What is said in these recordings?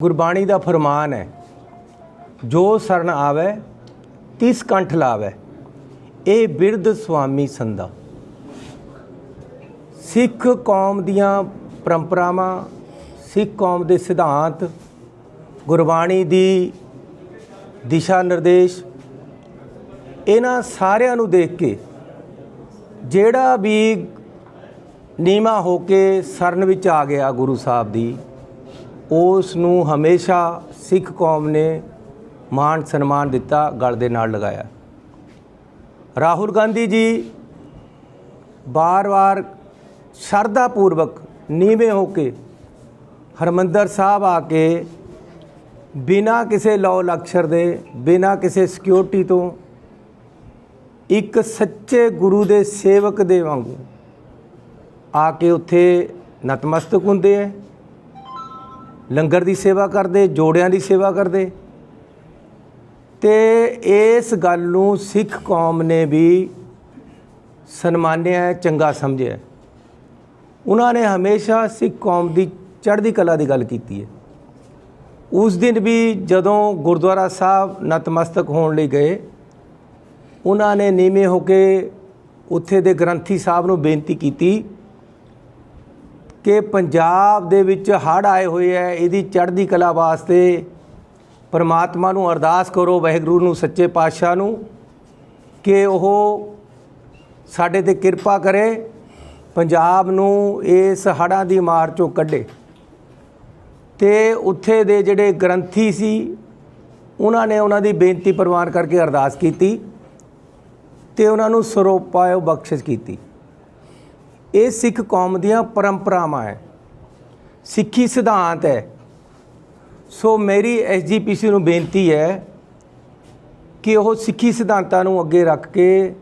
ਗੁਰਬਾਣੀ ਦਾ ਫਰਮਾਨ ਹੈ, ਜੋ ਸਰਨ ਆਵੇ, ਤਿਸ ਕੰਠ ਲਾਵੇ ਇਹ ਬਿਰਧ ਸੁਆਮੀ ਸੰਦਾ ਸਿੱਖ ਕੌਮ ਦੀਆਂ ਪਰੰਪਰਾਵਾਂ, ਸਿੱਖ ਕੌਮ ਦੇ ਸਿਧਾਂਤ, ਗੁਰਬਾਣੀ ਦੀ ਦਿਸ਼ਾ ਨਿਰਦੇਸ਼, ਇਹਨਾਂ ਸਾਰਿਆਂ ਨੂੰ ਦੇਖ ਕੇ ਜਿਹੜਾ ਵੀ ਨੀਮਾ ਹੋ ਕੇ ਸਰਨ ਵਿੱਚ ਆ ਗਿਆ ਗੁਰੂ ਸਾਹਿਬ ਦੀ ਉਸ ਨੂੰ ਹਮੇਸ਼ਾ ਸਿੱਖ ਕੌਮ ਨੇ ਮਾਣ ਸਨਮਾਨ ਦਿੱਤਾ, ਗਲ ਦੇ ਨਾਲ ਲਗਾਇਆ। ਰਾਹੁਲ ਗਾਂਧੀ ਜੀ ਬਾਰ-ਬਾਰ ਸ਼ਰਧਾ ਪੂਰਵਕ ਨੀਵੇਂ ਹੋ ਕੇ ਹਰਮੰਦਰ ਸਾਹਿਬ ਆ ਕੇ ਬਿਨਾਂ ਕਿਸੇ ਲੌ ਲਕਸ਼ਰ ਦੇ, ਬਿਨਾਂ ਕਿਸੇ ਸਿਕਿਉਰਿਟੀ ਤੋਂ ਇੱਕ ਸੱਚੇ ਗੁਰੂ ਦੇ ਸੇਵਕ ਦੇ ਵਾਂਗੂ ਆ ਕੇ ਉੱਥੇ ਨਤਮਸਤਕ ਹੁੰਦੇ ਹੈ। ਲੰਗਰ ਦੀ ਸੇਵਾ ਕਰਦੇ, ਜੋੜਿਆਂ ਦੀ ਸੇਵਾ ਕਰਦੇ। ਤੇ ਇਸ ਗੱਲ ਨੂੰ ਸਿੱਖ ਕੌਮ ਨੇ ਵੀ ਸਨਮਾਨਿਆ ਚੰਗਾ ਸਮਝਿਆ ਉਹਨਾਂ ਨੇ ਹਮੇਸ਼ਾ ਸਿੱਖ ਕੌਮ ਦੀ ਚੜ੍ਹਦੀ ਕਲਾ ਦੀ ਗੱਲ ਕੀਤੀ ਹੈ। ਉਸ ਦਿਨ ਵੀ ਜਦੋਂ ਗੁਰਦੁਆਰਾ ਸਾਹਿਬ ਨਤਮਸਤਕ ਹੋਣ ਲਈ ਗਏ, ਉਹਨਾਂ ਨੇ ਨੀਵੇਂ ਹੋ ਕੇ ਉੱਥੇ ਦੇ ਗ੍ਰੰਥੀ ਸਾਹਿਬ ਨੂੰ ਬੇਨਤੀ ਕੀਤੀ ਕਿ ਪੰਜਾਬ ਦੇ ਵਿੱਚ ਹੜ੍ਹ ਆਏ ਹੋਏ ਹੈ, ਇਹਦੀ ਚੜ੍ਹਦੀ ਕਲਾ ਵਾਸਤੇ ਪਰਮਾਤਮਾ ਨੂੰ ਅਰਦਾਸ ਕਰੋ, ਵਾਹਿਗੁਰੂ ਨੂੰ, ਸੱਚੇ ਪਾਤਸ਼ਾਹ ਨੂੰ ਕਿ ਉਹ ਸਾਡੇ ਤੇ ਕਿਰਪਾ ਕਰੇ, ਪੰਜਾਬ ਨੂੰ ਇਸ ਹੜ੍ਹਾਂ ਦੀ ਮਾਰ ਚੋਂ ਕੱਢੇ। ਤੇ ਉੱਥੇ ਦੇ ਜਿਹੜੇ ਗ੍ਰੰਥੀ ਸੀ, ਉਹਨਾਂ ਨੇ ਉਹਨਾਂ ਦੀ ਬੇਨਤੀ ਪ੍ਰਵਾਨ ਕਰਕੇ ਅਰਦਾਸ ਕੀਤੀ ਤੇ ਉਹਨਾਂ ਨੂੰ ਸਰੋਪਾਇਓ ਬਖਸ਼ਿਸ਼ ਕੀਤੀ। ਇਹ ਸਿੱਖ ਕੌਮ ਦੀਆਂ ਪਰੰਪਰਾਵਾਂ ਹੈ। ਸਿੱਖੀ ਸਿਧਾਂਤ ਹੈ। ਸੋ ਮੇਰੀ ਐਸਜੀਪੀਸੀ ਨੂੰ ਬੇਨਤੀ ਹੈ ਕਿ ਉਹ ਸਿੱਖੀ ਸਿਧਾਂਤਾਂ ਨੂੰ ਅੱਗੇ ਰੱਖ ਕੇ,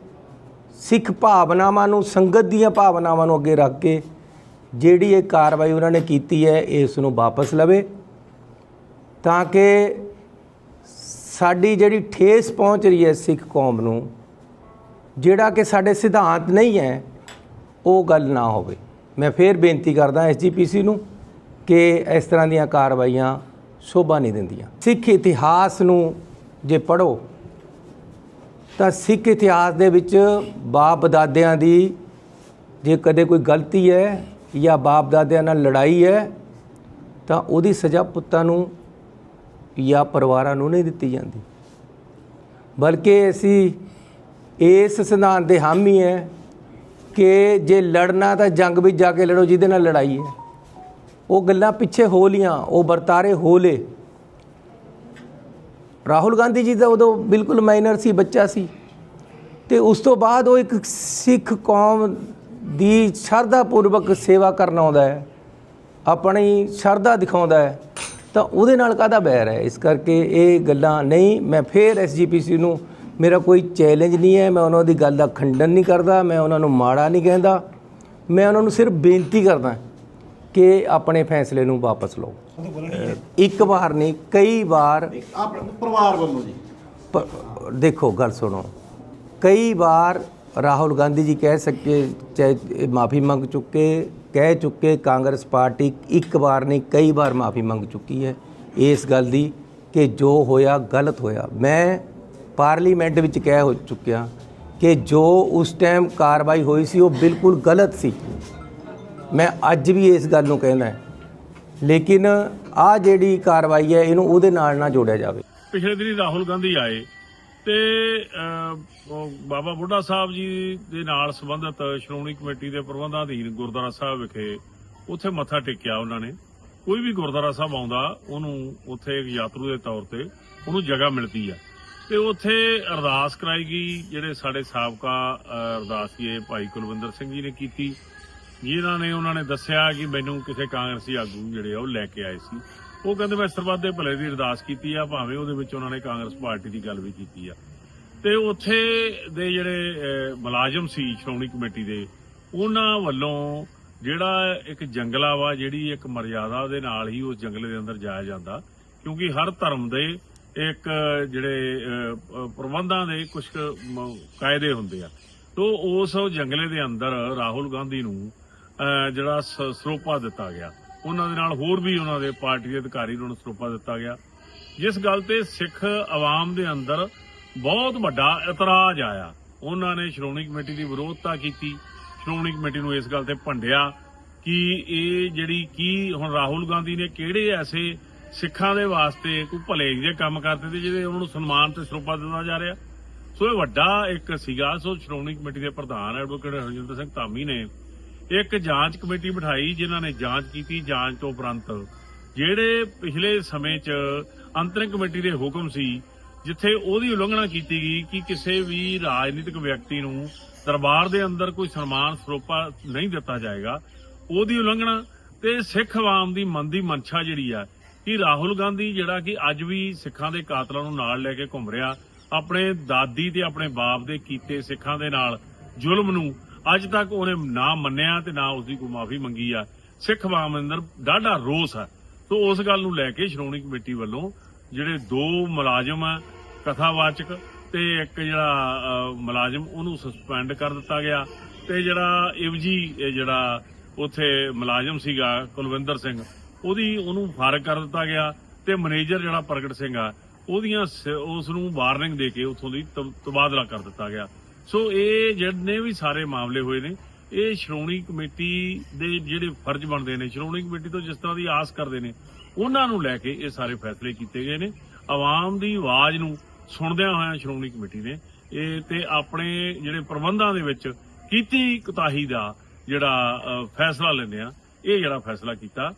ਸਿੱਖ ਭਾਵਨਾਵਾਂ ਨੂੰ, ਸੰਗਤ ਦੀਆਂ ਭਾਵਨਾਵਾਂ ਨੂੰ ਅੱਗੇ ਰੱਖ ਕੇ ਜਿਹੜੀ ਇਹ ਕਾਰਵਾਈ ਉਹਨਾਂ ਨੇ ਕੀਤੀ ਹੈ, ਇਸ ਨੂੰ ਵਾਪਸ ਲਵੇ। ਤਾਂ ਕਿ ਸਾਡੀ ਜਿਹੜੀ ਠੇਸ ਪਹੁੰਚ ਰਹੀ ਹੈ ਸਿੱਖ ਕੌਮ ਨੂੰ, ਜਿਹੜਾ ਕਿ ਸਾਡੇ ਸਿਧਾਂਤ ਨਹੀਂ ਹੈ ਉਹ ਗੱਲ ਨਾ ਹੋਵੇ। ਮੈਂ ਫੇਰ ਬੇਨਤੀ ਕਰਦਾ ਐਸਜੀਪੀਸੀ ਨੂੰ ਕਿ ਇਸ ਤਰ੍ਹਾਂ ਦੀਆਂ ਕਾਰਵਾਈਆਂ ਸ਼ੋਭਾ ਨਹੀਂ ਦਿੰਦੀਆਂ। ਸਿੱਖ ਇਤਿਹਾਸ ਨੂੰ ਜੇ ਪੜੋ ਤਾਂ ਸਿੱਖ ਇਤਿਹਾਸ ਦੇ ਵਿੱਚ ਬਾਪ ਦਾਦਿਆਂ ਦੀ ਜੇ ਕਦੇ ਕੋਈ ਗਲਤੀ ਹੈ ਜਾਂ ਬਾਪ ਦਾਦਿਆਂ ਨਾਲ ਲੜਾਈ ਹੈ, ਤਾਂ ਉਹਦੀ ਸਜ਼ਾ ਪੁੱਤਾਂ ਨੂੰ ਜਾਂ ਪਰਿਵਾਰਾਂ ਨੂੰ ਨਹੀਂ ਦਿੱਤੀ ਜਾਂਦੀ। ਬਲਕਿ ਅਸੀਂ ਇਸ ਸਿਧਾਂਤ ਦੇ ਹਾਮੀ ਹੈ ਕਿ ਜੇ ਲੜਨਾ ਤਾਂ ਜੰਗ ਵਿੱਚ ਜਾ ਕੇ ਲੜੋ, ਜਿਹਦੇ ਨਾਲ ਲੜਾਈ ਹੈ। ਉਹ ਗੱਲਾਂ ਪਿੱਛੇ ਹੋ ਲੀਆਂ ਉਹ ਵਰਤਾਰੇ ਹੋ ਲੇ ਰਾਹੁਲ ਗਾਂਧੀ ਜੀ ਦਾ ਉਦੋਂ ਬਿਲਕੁਲ ਮਾਈਨਰ ਸੀ, ਬੱਚਾ ਸੀ। ਤੇ ਉਸ ਤੋਂ ਬਾਅਦ ਉਹ ਇੱਕ ਸਿੱਖ ਕੌਮ ਦੀ ਸ਼ਰਧਾ ਪੂਰਵਕ ਸੇਵਾ ਕਰਨ ਆਉਂਦਾ ਹੈ, ਆਪਣੀ ਸ਼ਰਧਾ ਦਿਖਾਉਂਦਾ ਹੈ। ਤਾਂ ਉਹਦੇ ਨਾਲ ਕਾਹਦਾ ਬੈਰ ਹੈ? ਇਸ ਕਰਕੇ ਇਹ ਗੱਲਾਂ ਨਹੀਂ, ਮੈਂ ਫੇਰ ਐਸਜੀਪੀਸੀ ਨੂੰ ਮੇਰਾ ਕੋਈ ਚੈਲੰਜ ਨਹੀਂ ਹੈ ਮੈਂ ਉਹਨਾਂ ਦੀ ਗੱਲ ਦਾ ਖੰਡਨ ਨਹੀਂ ਕਰਦਾ ਮੈਂ ਉਹਨਾਂ ਨੂੰ ਮਾੜਾ ਨਹੀਂ ਕਹਿੰਦਾ। ਮੈਂ ਉਹਨਾਂ ਨੂੰ ਸਿਰਫ ਬੇਨਤੀ ਕਰਦਾ ਕਿ ਆਪਣੇ ਫੈਸਲੇ ਨੂੰ ਵਾਪਸ ਲਓ। ਇੱਕ ਵਾਰ ਨਹੀਂ ਕਈ ਵਾਰ ਆਪਣੇ ਪਰਿਵਾਰ ਵੱਲੋਂ ਜੀ। ਦੇਖੋ ਗੱਲ ਸੁਣੋ। ਕਈ ਵਾਰ ਰਾਹੁਲ ਗਾਂਧੀ ਜੀ ਕਹਿ ਸਕੇ ਚਾਹੇ ਮਾਫੀ ਮੰਗ ਚੁੱਕੇ ਕਹਿ ਚੁੱਕੇ ਕਾਂਗਰਸ ਪਾਰਟੀ ਇੱਕ ਵਾਰ ਨਹੀਂ ਕਈ ਵਾਰ ਮਾਫੀ ਮੰਗ ਚੁੱਕੀ ਹੈ। ਇਸ ਗੱਲ ਦੀ ਕਿ ਜੋ ਹੋਇਆ ਗਲਤ ਹੋਇਆ। ਮੈਂ ਪਾਰਲੀਮੈਂਟ ਵਿੱਚ ਕਹਿ ਹੋ ਚੁੱਕਿਆ ਕਿ ਜੋ ਉਸ ਟਾਈਮ ਕਾਰਵਾਈ ਹੋਈ ਸੀ, ਉਹ ਬਿਲਕੁਲ ਗਲਤ ਸੀ। ਮੈਂ ਅੱਜ ਵੀ ਇਸ ਗੱਲ ਨੂੰ ਕਹਿੰਦਾ ਲੇਕਿਨ ਆ ਜਿਹੜੀ ਕਾਰਵਾਈ ਹੈ, ਇਹਨੂੰ ਉਹਦੇ ਨਾਲ ਨਾ ਜੋੜਿਆ ਜਾਵੇ। ਪਿਛਲੇ ਦਿਨੀ ਰਾਹੁਲ ਗਾਂਧੀ ਆਏ ਤੇ ਬਾਬਾ ਬੁੱਢਾ ਸਾਹਿਬ ਜੀ ਦੇ ਨਾਲ ਸੰਬੰਧਿਤ ਸ਼੍ਰੋਮਣੀ ਕਮੇਟੀ ਦੇ ਪ੍ਰਬੰਧਾਂ ਅਧੀਨ ਗੁਰਦੁਆਰਾ ਸਾਹਿਬ ਵਿਖੇ ਉੱਥੇ ਮੱਥਾ ਟੇਕਿਆ ਉਹਨਾਂ ਨੇ। ਕੋਈ ਵੀ ਗੁਰਦੁਆਰਾ ਸਾਹਿਬ ਆਉਂਦਾ, ਉਹਨੂੰ ਉੱਥੇ ਇੱਕ ਯਾਤਰੂ ਦੇ ਤੌਰ ਤੇ ਉਹਨੂੰ ਜਗ੍ਹਾ ਮਿਲਦੀ ਆ। ਤੇ ਉੱਥੇ ਅਰਦਾਸ ਕਰਾਈ ਗਈ ਜਿਹੜੇ ਸਾਡੇ ਸਾਬਕਾ ਅਹ, ਅਰਦਾਸੀਏ ਭਾਈ ਕੁਲਵਿੰਦਰ ਸਿੰਘ ਜੀ ਨੇ ਕੀਤੀ। ਜਿਨ੍ਹਾਂ ਨੇ ਉਹਨਾਂ ਨੇ ਦੱਸਿਆ ਕਿ ਮੈਨੂੰ ਕਿਸੇ ਕਾਂਗਰਸੀ ਆਗੂ ਜਿਹੜੇ ਆ ਉਹ ਲੈ ਕੇ ਆਏ ਸੀ। ਉਹ ਕਹਿੰਦੇ ਮੈਂ ਸਰਬੱਤ ਦੇ ਭਲੇ ਦੀ ਅਰਦਾਸ ਕੀਤੀ ਆ ਭਾਵੇਂ ਉਹਦੇ ਵਿੱਚ ਉਹਨਾਂ ਨੇ ਕਾਂਗਰਸ ਪਾਰਟੀ ਦੀ ਗੱਲ ਵੀ ਕੀਤੀ ਆ। ਤੇ ਉੱਥੇ ਦੇ ਜਿਹੜੇ ਮੁਲਾਜ਼ਮ ਸੀ ਸ਼੍ਰੋਮਣੀ ਕਮੇਟੀ ਦੇ ਉਹਨਾਂ ਵੱਲੋਂ ਜਿਹੜਾ ਇੱਕ ਜੰਗਲਾ ਵਾ ਜਿਹੜੀ ਇੱਕ ਮਰਿਆਦਾ ਦੇ ਨਾਲ ਹੀ ਉਸ ਜੰਗਲੇ ਦੇ ਅੰਦਰ ਜਾਇਆ ਜਾਂਦਾ। ਕਿਉਂਕਿ ਹਰ ਧਰਮ ਦੇ ਇੱਕ, ਜਿਹੜੇ ਪ੍ਰਬੰਧਾਂ ਦੇ ਕੁਝ ਕਾਇਦੇ ਹੁੰਦੇ ਆ। ਤੋ ਉਸ ਜੰਗਲੇ ਦੇ ਅੰਦਰ ਰਾਹੁਲ ਗਾਂਧੀ ਨੂੰ ਜਿਹੜਾ ਸਰੋਪਾ ਦਿੱਤਾ ਗਿਆ। ਉਹਨਾਂ ਦੇ ਨਾਲ ਹੋਰ ਵੀ ਉਹਨਾਂ ਦੇ ਪਾਰਟੀ ਦੇ ਅਧਿਕਾਰੀ ਨੂੰ ਸਰੋਪਾ ਦਿੱਤਾ ਗਿਆ। ਜਿਸ ਗੱਲ ਤੇ ਸਿੱਖ ਆਵਾਮ ਦੇ ਅੰਦਰ ਬਹੁਤ ਵੱਡਾ ਇਤਰਾਜ਼ ਆਇਆ। ਉਹਨਾਂ ਨੇ ਸ਼੍ਰੋਮਣੀ ਕਮੇਟੀ ਦੀ ਵਿਰੋਧਤਾ ਕੀਤੀ। ਸ਼੍ਰੋਮਣੀ ਕਮੇਟੀ ਨੂੰ ਇਸ ਗੱਲ ਤੇ ਭੰਡਿਆ ਕਿ ਇਹ ਜਿਹੜੀ ਕੀ ਹੁਣ ਰਾਹੁਲ ਗਾਂਧੀ ਨੇ ਕਿਹੜੇ ਐਸੇ ਸਿੱਖਾਂ ਦੇ ਵਾਸਤੇ ਕੋਈ ਭਲੇ ਜਿਹੇ ਕੰਮ ਕਰਦੇ ਤੇ ਜਿਹਦੇ ਉਹਨਾਂ ਨੂੰ ਸਨਮਾਨ ਤੇ ਸਰੋਪਾ ਦਿੱਤਾ ਜਾ ਰਿਹਾ। ਸੋ ਇਹ ਵੱਡਾ ਇੱਕ ਸੀਗਾ। ਸੋ ਸ਼੍ਰੋਮਣੀ ਕਮੇਟੀ ਦੇ ਪ੍ਰਧਾਨ ਐਡਵੋਕੇਟ ਹਰਜਿੰਦਰ ਸਿੰਘ ਧਾਮੀ ਨੇ ਇੱਕ ਜਾਂਚ ਕਮੇਟੀ ਬਿਠਾਈ, ਜਿਨ੍ਹਾਂ ਨੇ ਜਾਂਚ ਕੀਤੀ ਜਾਂਚ ਤੋਂ ਉਪਰੰਤ, ਜਿਹੜੇ ਪਿਛਲੇ ਸਮੇਂ 'ਚ ਅੰਤਰਿਮ ਕਮੇਟੀ ਦੇ ਹੁਕਮ ਸੀ, ਜਿੱਥੇ ਉਹਦੀ ਉਲੰਘਣਾ ਕੀਤੀ ਗਈ ਕਿ ਕਿਸੇ ਵੀ ਰਾਜਨੀਤਿਕ ਵਿਅਕਤੀ ਨੂੰ ਦਰਬਾਰ ਦੇ ਅੰਦਰ ਕੋਈ ਸਨਮਾਨ, ਸਰੋਪਾ ਨਹੀਂ ਦਿੱਤਾ ਜਾਏਗਾ। ਉਹਦੀ ਉਲੰਘਣਾ ਤੇ ਸਿੱਖ ਆਵਾਮ ਦੀ ਮਨ ਦੀ ਮਨਸ਼ਾ ਜਿਹੜੀ ਆ ਕਿ ਰਾਹੁਲ ਗਾਂਧੀ ਜਿਹੜਾ ਕਿ ਅੱਜ ਵੀ ਸਿੱਖਾਂ ਦੇ ਕਾਤਲਾਂ ਨੂੰ ਨਾਲ ਲੈ ਕੇ ਘੁੰਮ ਰਿਹਾ, ਆਪਣੇ ਦਾਦੀ ਤੇ ਆਪਣੇ ਬਾਪ ਦੇ ਕੀਤੇ ਸਿੱਖਾਂ ਦੇ ਨਾਲ ਜ਼ੁਲਮ ਨੂੰ ਅੱਜ ਤੱਕ ਉਹਨੇ ਨਾ ਮੰਨਿਆ ਤੇ ਨਾ ਉਸਦੀ ਕੋਈ ਮਾਫੀ ਮੰਗੀ ਆ। ਸਿੱਖ ਆਵਾਮ ਅੰਦਰ ਡਾਢਾ ਰੋਸ ਆ। ਸੋ ਉਸ ਗੱਲ ਨੂੰ ਲੈ ਕੇ ਸ਼੍ਰੋਮਣੀ ਕਮੇਟੀ ਵੱਲੋਂ ਜਿਹੜੇ ਦੋ ਮੁਲਾਜ਼ਮ ਆ, ਕਥਾਵਾਚਕ ਤੇ ਇੱਕ ਜਿਹੜਾ ਮੁਲਾਜ਼ਮ ਉਹਨੂੰ ਸਸਪੈਂਡ ਕਰ ਦਿੱਤਾ ਗਿਆ ਤੇ ਜਿਹੜਾ ਇਵਜੀ ਜਿਹੜਾ ਉਥੇ ਮੁਲਾਜ਼ਮ ਸੀਗਾ ਕੁਲਵਿੰਦਰ ਸਿੰਘ ਉਹਦੀ ਉਹਨੂੰ ਫਾਰਗ ਕਰ ਦਿੱਤਾ ਗਿਆ ਤੇ ਮੈਨੇਜਰ ਜਿਹੜਾ ਪ੍ਰਗਟ ਸਿੰਘ ਆ, ਉਹਦੀਆਂ ਉਸ ਨੂੰ ਵਾਰਨਿੰਗ ਦੇ ਕੇ ਉਥੋਂ ਦੀ ਤਬਾਦਲਾ ਕਰ ਦਿੱਤਾ ਗਿਆ। ਸੋ ਇਹ ਜਿੰਨੇ ਵੀ ਸਾਰੇ ਮਾਮਲੇ ਹੋਏ ਨੇ, ਇਹ ਸ਼੍ਰੋਮਣੀ ਕਮੇਟੀ ਦੇ ਜਿਹੜੇ ਫਰਜ਼ ਬਣਦੇ ਨੇ, ਸ਼੍ਰੋਮਣੀ ਕਮੇਟੀ ਤੋਂ ਜਿਸ ਤਰ੍ਹਾਂ ਦੀ ਆਸ ਕਰਦੇ ਨੇ, ਉਹਨਾਂ ਨੂੰ ਲੈ ਕੇ ਇਹ ਸਾਰੇ ਫੈਸਲੇ ਕੀਤੇ ਗਏ ਨੇ। ਆਵਾਮ ਦੀ ਆਵਾਜ਼ ਨੂੰ ਸੁਣਦਿਆਂ ਹੋਇਆਂ ਸ਼੍ਰੋਮਣੀ ਕਮੇਟੀ ਨੇ ਇਹ ਤੇ ਆਪਣੇ ਜਿਹੜੇ ਪ੍ਰਬੰਧਾਂ ਦੇ ਵਿੱਚ ਕੀਤੀ ਕੁਤਾਹੀ ਦਾ ਜਿਹੜਾ ਫੈਸਲਾ ਲੈਂਦੇ ਆ ਇਹ ਜਿਹੜਾ ਫੈਸਲਾ ਕੀਤਾ।